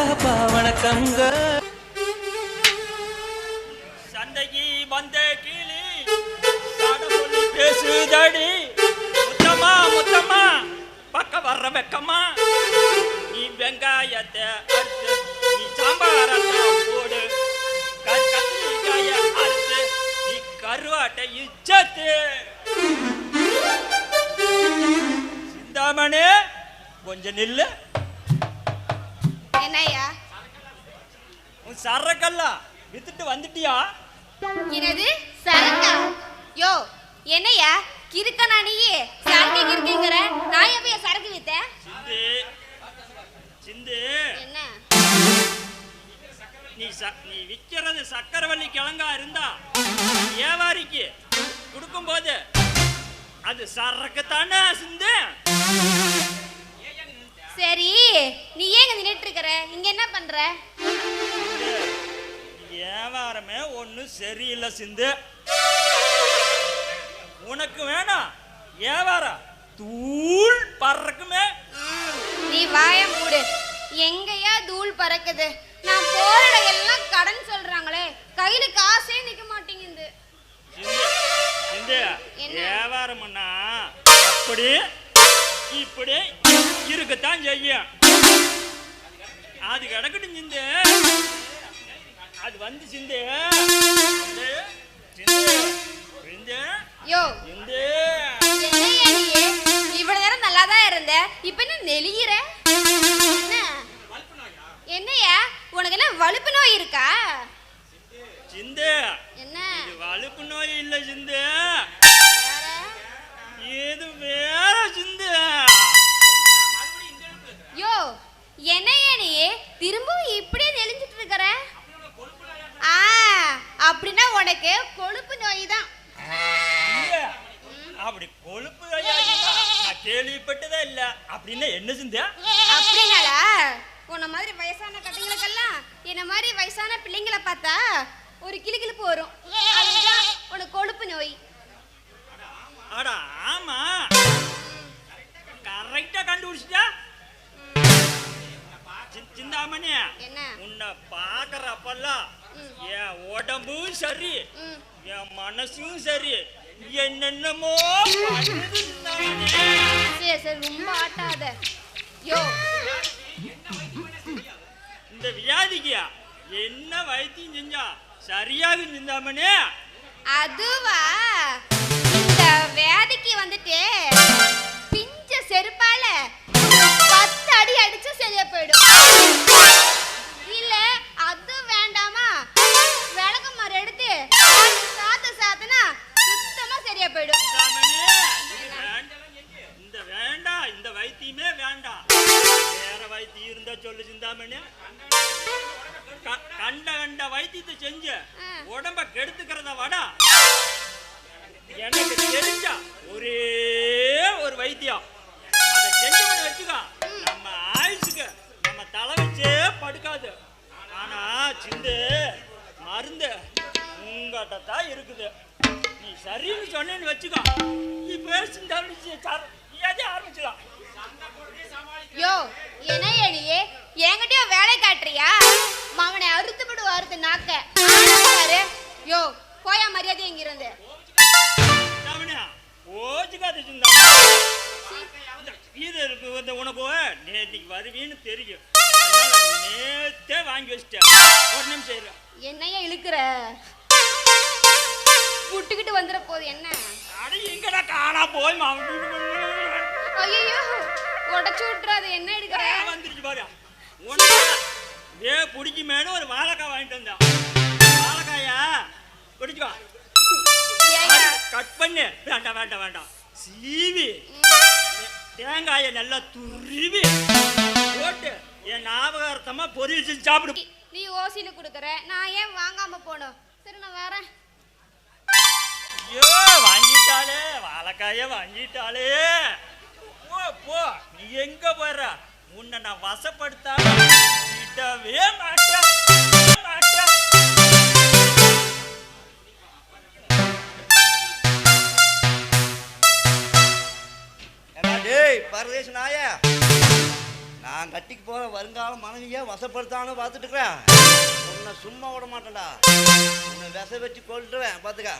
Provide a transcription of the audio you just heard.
தாத்தா வணக்கங்க சந்தைக்கு வந்த கீழி பேசுதடி. முத்தமா முத்தமா பக்க வர்ற வெக்கம்மா. நீ வெங்காயத்தை அறுத்து நீ சாம்பாரத்தை போடு. கத்திரிக்காய அறுத்து நீ கருவாட்டை இச்சத்து சிந்தாமணே கொஞ்சம் நில்லு. என்னய்யா? உன் சரக்கல்லா வித்துட்டு வந்துட்டியா? என்னது? சரக்கா? யோ என்னய்யா? கிறுக்கனா நீயே? சரக்கு கிறுக்குங்கிற? நான் எப்ப சரக்கு வித்தேன்? சிந்து சிந்து. என்ன? நீ ச நீ விற்கிறது சக்கரவள்ளி கிழங்கா இருந்தா வியாபாரிக்கு கொடுக்கும்போது அது சரக்கு தானே சிந்து? நீ ஏங்க நின்னுட்டு இருக்கிற இங்க என்ன பண்ற? வியாபாரமே ஒன்றும் சரியில்லை சிந்து. உனக்கு வேணாம் வியாபாரம் தூள் பறக்குமே. நீ வாய மூடு. எங்கயா தூள் பறக்குது? நான் போற எல்லாம் கடன் சொல்றாங்களே. கையில காசே நிக்க மாட்டேங்குது? வியாபாரம்னா அப்படி இப்படி இருக்கத்தான் செய்யும். அது கிடக்கட்டும் சிந்து. அது வந்து சிந்து. யோ. சிந்து. இவ்வளவு நேரம் நல்லா தான் இருந்த? இப்ப என்ன நெளியிற? என்ன? என்னய்யா? உனக்கு என்ன வலுப்பு நோய் இருக்கா? சிந்து. என்ன? வலுப்பு நோய் இல்லை சிந்து. வேற? அப்படின்னா உனக்கு கொழுப்பு நோய் தான் அப்படி கொழுப்பு நான் கேள்விப்பட்டதே இல்லை. அப்படின்னா என்ன சிந்து அப்படின்னாடா உன்ன மாதிரி வயசான கட்டைங்களுக்கெல்லாம் என்ன மாதிரி வயசான பிள்ளைங்களை பார்த்தா ஒரு கிளுகிளுப்பு வரும். அதுதான் உனக்கு கொழுப்பு நோய். அட ஆமா. கரெக்டா கண்டுபிடிச்சிட்டா? சிந்தாமணி என்ன? உன்னை பாக்குறப்பெல்லாம். என் உடம்பும் சரி என் மனசும் சரி என்னென்னமோ. சரி சரி ரொம்ப ஆட்டாத. யோ. இந்த வியாதிக்கு என்ன வைத்தியம் செஞ்சா சரியாகும் சிந்தாமணி அதுவா? சொல்லு சிந்தாமணி கண்ட கண்ட வைத்தியத்தை செஞ்சு. உடம்ப கெடுத்துக்கிறத வடா. எனக்கு தெரிஞ்சா ஒரே ஒரு வைத்தியம். அதை செஞ்சு வச்சுக்கோ. நம்ம ஆயுசுக்கு நம்ம தலை வச்சே படுக்காது. ஆனா சிந்து மருந்து உங்ககிட்ட தான் இருக்குது. நீ சரின்னு சொன்னேன்னு வச்சுக்கோ. நீ பேசி எதே ஆரம்பிச்சிடலாம் யோ என்ன எனியே என்கிட்டயோ வேலை காட்டுறியா? மாவனை அறுத்து விடு அறுத்து நாக்க யோ போயா மரியாதை இருக்கு வந்து உனக்கு நேற்றுக்கு வருவீன்னு தெரியும். நேத்தே வாங்கி வச்சிட்டேன். ஒரு நிமிஷம் என்னையா இழுக்கிற? புட்டுக்கிட்டு வந்துட போகுது என்ன? அட எங்கடா காணா போய் மாவன் ஐயோ உடச்சு விட்டுறாது. என்ன எடுக்கிற? வந்துருச்சு பாரு. உனக்கு வே பிடிக்குமேனு ஒரு வாழைக்காய் வாங்கிட்டு வந்தான். வாழைக்காயா? பிடிச்சுக்கோ. கட் பண்ணு. வேண்டாம் வேண்டாம் வேண்டாம். சீவி. தேங்காயை நல்லா துருவி போட்டு என் ஞாபகார்த்தமா பொரியல் செஞ்சு சாப்பிடு. நீ- ஓசியில கொடுக்குற. நான் ஏன் வாங்காம போனோம்? சரி நான் வரேன். ஐயோ வாங்கிட்டாளே. வாழைக்காய வாங்கிட்டாளே. போ போ. நீ எங்க போற? உன்னை நான் வசப்படுத்தா விடவே மாட்டேன். மாட்டேன். ஏண்டா டேய் பரதேஷ் நாய. நான் கட்டிக்கு போற வருங்கால மனைவியை வசப்படுத்தான்னு பார்த்துட்டு இருக்கிறேன். உன்னை சும்மா விட மாட்டேன்டா. உன்னை விச வச்சு கொள்ளுவேன் பார்த்துக்க.